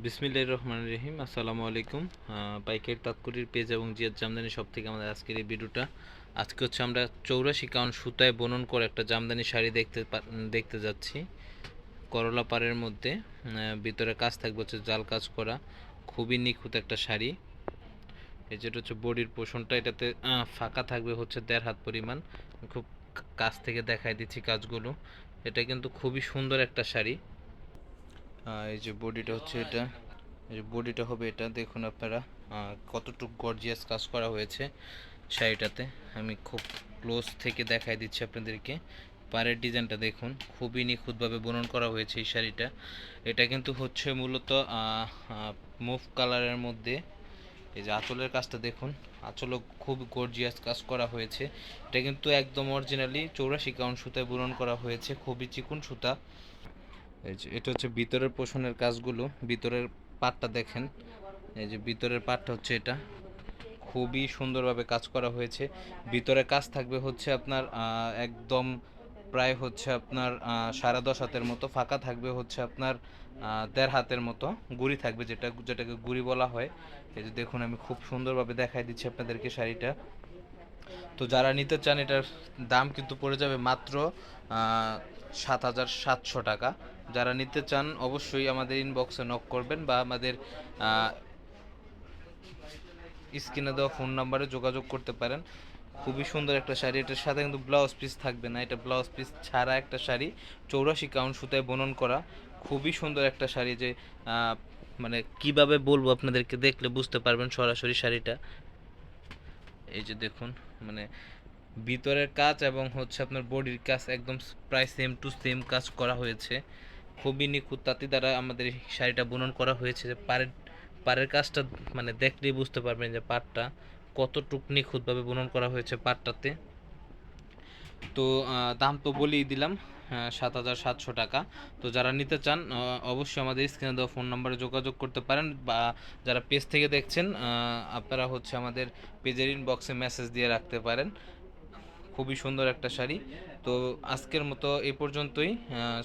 বিসমিল্লাহির রহমান রহিম, আসসালামু আলাইকুম। পাইকারি তাৎকুরির পেজ এবং জিয়াদ জামদানি সব থেকে আমাদের আজকের এই ভিডিওটা। আজকে হচ্ছে আমরা চৌরাশি কাউন সুতায় বনন করে একটা জামদানি শাড়ি দেখতে দেখতে যাচ্ছি। করলা পাড়ের মধ্যে ভিতরে কাজ থাকবে হচ্ছে জাল কাজ করা। খুবই নিখুঁত একটা শাড়ি। এই যেটা হচ্ছে বডির পোষণটা, এটাতে ফাঁকা থাকবে হচ্ছে দেড় হাত পরিমাণ। খুব কাছ থেকে দেখাই দিচ্ছি কাজগুলো। এটা কিন্তু খুবই সুন্দর একটা শাড়ি। এই যে বডিটা হচ্ছে এটা। এই যে বডিটা হবে এটা, দেখুন আপনারা কতটুকু গর্জিয়াস কাজ করা হয়েছে শাড়িটাতে। আমি খুব ক্লোজ থেকে দেখাই দিচ্ছি আপনাদেরকে। পাড়ের ডিজাইনটা দেখুন, খুবই নিখুঁতভাবে বুনন করা হয়েছে এই শাড়িটা। এটা কিন্তু হচ্ছে মূলত মুভ কালারের মধ্যে। এই যে আঁচলের কাজটা দেখুন, আঁচলও খুব গর্জিয়াস কাজ করা হয়েছে। এটা কিন্তু একদম অরিজিনালি চৌরাশি কাউন্ট সুতায় বুনন করা হয়েছে, খুবই চিকুন সুতা। এই যে, এটা হচ্ছে ভিতরের পোষণের কাজগুলো। ভিতরের পাটটা দেখেন। এই যে ভিতরের পাটটা হচ্ছে এটা। খুবই সুন্দরভাবে কাজ করা হয়েছে। ভিতরে কাজ থাকবে হচ্ছে আপনার একদম প্রায় হচ্ছে আপনার সাড়ে দশ হাতের মতো। ফাঁকা থাকবে হচ্ছে আপনার দেড় হাতের মতো। গুড়ি থাকবে যেটা, যেটাকে গুড়ি বলা হয়। এই যে দেখুন, আমি খুব সুন্দরভাবে দেখাই দিচ্ছি আপনাদেরকে শাড়িটা। তো যারা নিতে চান, এটার দাম কিন্তু পড়ে যাবে মাত্র সাত হাজার সাতশো টাকা। যারা নিতে চান, অবশ্যই আমাদের ইনবক্সে নক করবেন বা আমাদের স্ক্রিনে দেওয়া ফোন নাম্বারে যোগাযোগ করতে পারেন। খুবই সুন্দর একটা শাড়ি। এটার সাথে কিন্তু ব্লাউজ পিস থাকবে না। এটা ব্লাউজ পিস ছাড়া একটা শাড়ি, চৌরাশি কাউন্ট সুতায় বনন করা। খুবই সুন্দর একটা শাড়ি যে মানে কীভাবে বলব আপনাদেরকে দেখলে বুঝতে পারবেন সরাসরি শাড়িটা। এই যে দেখুন মানে ভিতরের কাজ এবং হচ্ছে আপনার বডির কাজ একদম প্রায় সেম টু সেম কাজ করা হয়েছে। খুবই নিখুঁত তাঁতি দ্বারা আমাদের শাড়িটা বুনন করা হয়েছে যে পাড়ের পাড়ের কাজটা মানে দেখলেই বুঝতে পারবেন যে পাটটা কতটুক নিখুঁতভাবে বুনন করা হয়েছে পাটটাতে তো দাম তো বলেই দিলাম। সাত হাজার সাতশো টাকা। তো যারা নিতে চান অবশ্যই আমাদের স্ক্রিনে দেওয়া ফোন নাম্বারে যোগাযোগ করতে পারেন বা যারা পেজ থেকে দেখছেন আপনারা হচ্ছে আমাদের পেজের ইনবক্সে মেসেজ দিয়ে রাখতে পারেন। খুবই সুন্দর একটা শাড়ি। তো আজকের মতো এই পর্যন্তই।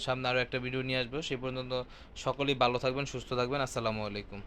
সামনে আরও একটা ভিডিও নিয়ে আসব। সেই পর্যন্ত সকলেই ভালো থাকবেন, সুস্থ থাকবেন। আসসালামু আলাইকুম।